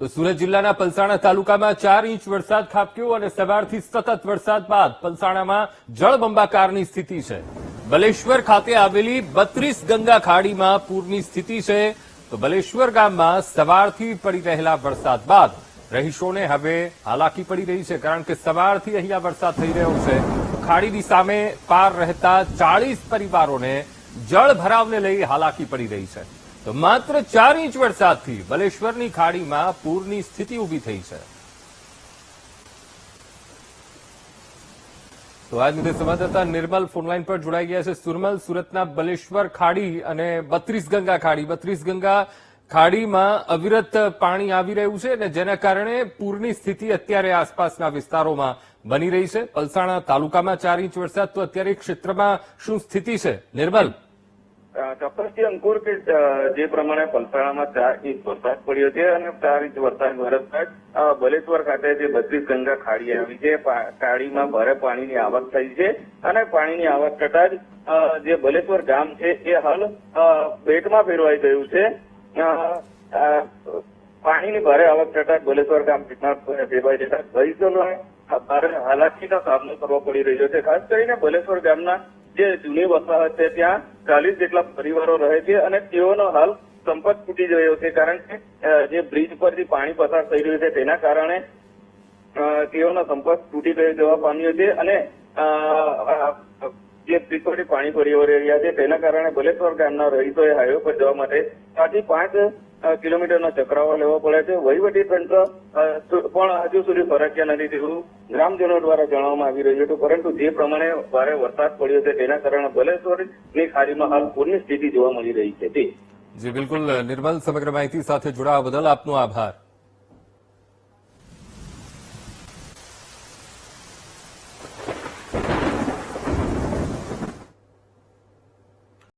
તો સુરત જિલ્લાના પલસાણા તાલુકામાં ચાર ઇંચ વરસાદ ખાબક્યો અને સવારથી સતત વરસાદ બાદ પલસાણામાં જળબંબાકારની સ્થિતિ છે. બલેશ્વર ખાતે આવેલી બત્રીસ ગંગા ખાડીમાં પૂરની સ્થિતિ છે. તો બલેશ્વર ગામમાં સવારથી પડી રહેલા વરસાદ બાદ રહીશોને હવે હાલાકી પડી રહી છે, કારણ કે સવારથી અહીંયા વરસાદ થઈ રહ્યો છે. ખાડીની સામે પાર રહેતા ચાળીસ પરિવારોને જળ ભરાવને લઈ હાલાકી પડી રહી છે. તો માત્ર ચાર ઇંચ વરસાદથી બલેશ્વરની ખાડીમાં પૂરની સ્થિતિ ઊભી થઈ છે. તો આજ મુદ્દે સંવાદદાતા નિર્મલ ફોનલાઈન પર જોડાઈ ગયા છે. સુરમલ સુરતના બલેશ્વર ખાડી અને બત્રીસ ગંગા ખાડી. બત્રીસ ગંગા ખાડીમાં અવિરત પાણી આવી રહ્યું છે અને જેના કારણે પૂરની સ્થિતિ અત્યારે આસપાસના વિસ્તારોમાં બની રહી છે. પલસાણા તાલુકામાં ચાર ઇંચ વરસાદ, તો અત્યારે ક્ષેત્રમાં શું સ્થિતિ છે? નિર્મલ? ચોક્કસથી અંકુર કે જે પ્રમાણે પલસાણામાં ચાર ઇંચ વરસાદ પડ્યો છે અને ચાર ઇંચ વરસાદ વરસતા બલેશ્વર ખાતે જે બત્રીસ ગંગા ખાડી આવી છે ખાડીમાં ભારે પાણીની આવક થઈ છે અને પાણીની આવક થતા જ જે બલેશ્વર ગામ છે એ હાલ પેટમાં ફેરવાઈ ગયું છે. પાણીની ભારે આવક થતા બલેશ્વર ગામ પેટમાં ફેરવાઈ જતા રહીશોને ભારે હાલાકીનો સામનો કરવો પડી રહ્યો છે. ખાસ કરીને બલેશ્વર ગામના જે જૂની વસાહત છે, ત્યાં ચાલીસ જેટલા પરિવારો રહે છે અને તેઓનો હાલ સંપર્ક તૂટી ગયો છે, કારણ કે જે બ્રિજ પરથી પાણી પસાર થઈ રહ્યું છે, તેના કારણે તેઓનો સંપર્ક તૂટી ગયો જવા પામ્યો છે અને જે બ્રિજ પરથી પાણી વળી રહ્યા છે, તેના કારણે બલેશ્વર ગામના રહીશોએ હાઈવે પર જવા માટે ચારથી પાંચ કિલોમીટરનો ચક્રાવો લેવા પડે છે. વહીવટી તંત્ર પણ હજુ સુધી ફરજિયા નથી તેવું ગ્રામજનો દ્વારા જણાવવામાં આવી રહ્યું હતું, પરંતુ જે પ્રમાણે ભારે વરસાદ પડ્યો છે, તેના કારણે બલેશ્વરની ખાડીમાં હાલ પૂરની સ્થિતિ જોવા મળી રહી છે. જી, બિલકુલ, નિર્મલ, સમગ્ર માહિતી સાથે જોડાવા બદલ આપનો આભાર.